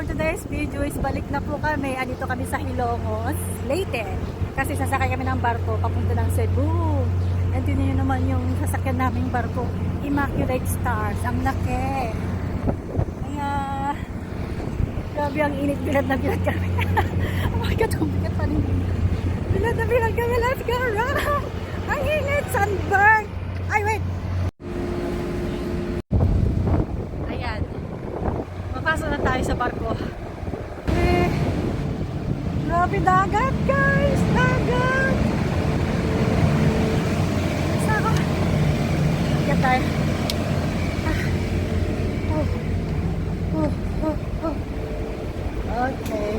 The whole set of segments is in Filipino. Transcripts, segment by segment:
for today's video is balik na po kami. Andito kami sa Hilongos, Leyte. Kasi sasakay kami ng barko papunta ng Cebu. And yun yun naman yung sasakyan naming barko. Immaculate Stars. Ang laki. Kaya, grabe ang init. Bilad na bilad kami. oh my God, umigat pa rin. Bilad na bilad kami. Let's go around. Ang init. Sunburn. Ay, wait. Ayan. Mapasok na tayo sa barko. Eh, grabe dagat, guys! Dagat! Saka, Ayan tayo. Ah. Oh. Oh, oh, oh. Okay.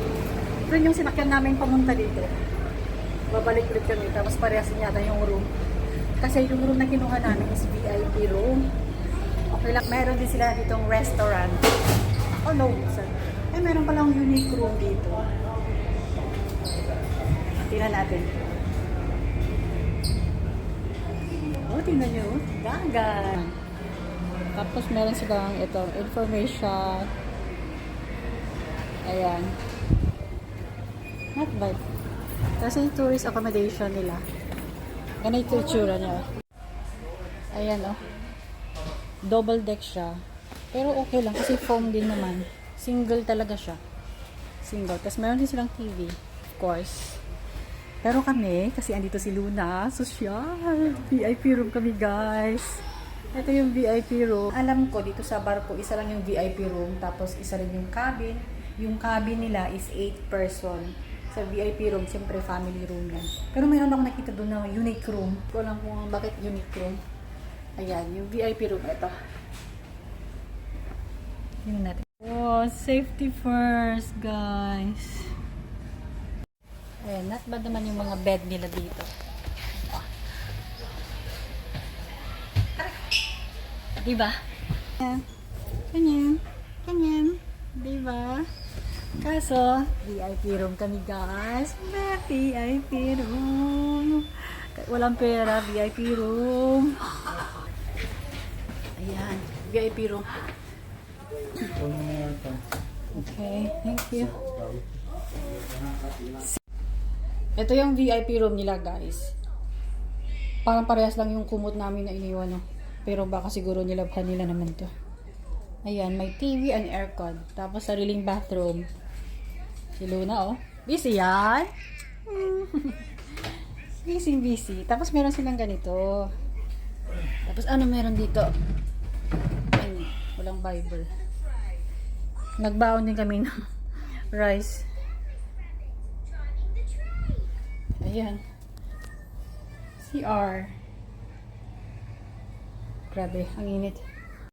Ito yung sinakyan namin pamunta dito. Babalik ulit kami. Tapos parehas yata yung room. Kasi yung room na kinuha namin is VIP room. Okay lang. Meron din sila ditong restaurant. Oh no, sir. Eh, meron palang unique room dito. Tingnan natin. Oh, tingnan nyo. Dagat. Tapos meron silang ito, information. Ayan. Not bad. Kasi tourist accommodation nila. Ganito yung tsura niya. Ayan, oh. Double deck siya. Pero okay lang kasi foam din naman. Single talaga siya. Single. Tapos meron din silang TV. Of course. Pero kami, kasi andito si Luna, social. VIP room kami, guys. Ito yung VIP room. Alam ko, dito sa barko, isa lang yung VIP room. Tapos isa rin yung cabin. Yung cabin nila is 8 person. Sa VIP room, siyempre family room yan. Pero mayroon ako nakita doon na unique room. Ko alam kung bakit unique room. Ayan, yung VIP room. Ito. Tingnan natin. Oh, safety first, guys. Ayan, not bad naman yung mga bed nila dito. Diba? Ganyan. Ganyan. Diba? Kaso, VIP room kami guys. VIP room. Walang pera, VIP room. Ayan, VIP room. Okay, thank you. Ito yung VIP room nila guys. Parang parehas lang yung kumot namin na iniwan no. Pero baka siguro nilabhan nila naman to. Ayan, may TV and aircon. Tapos sariling bathroom. Si Luna oh. Busy yan. busy, busy. Tapos meron silang ganito. Tapos ano meron dito? Ay, walang Bible. Nagbaon din kami ng rice. Ayan. CR. Grabe, ang init.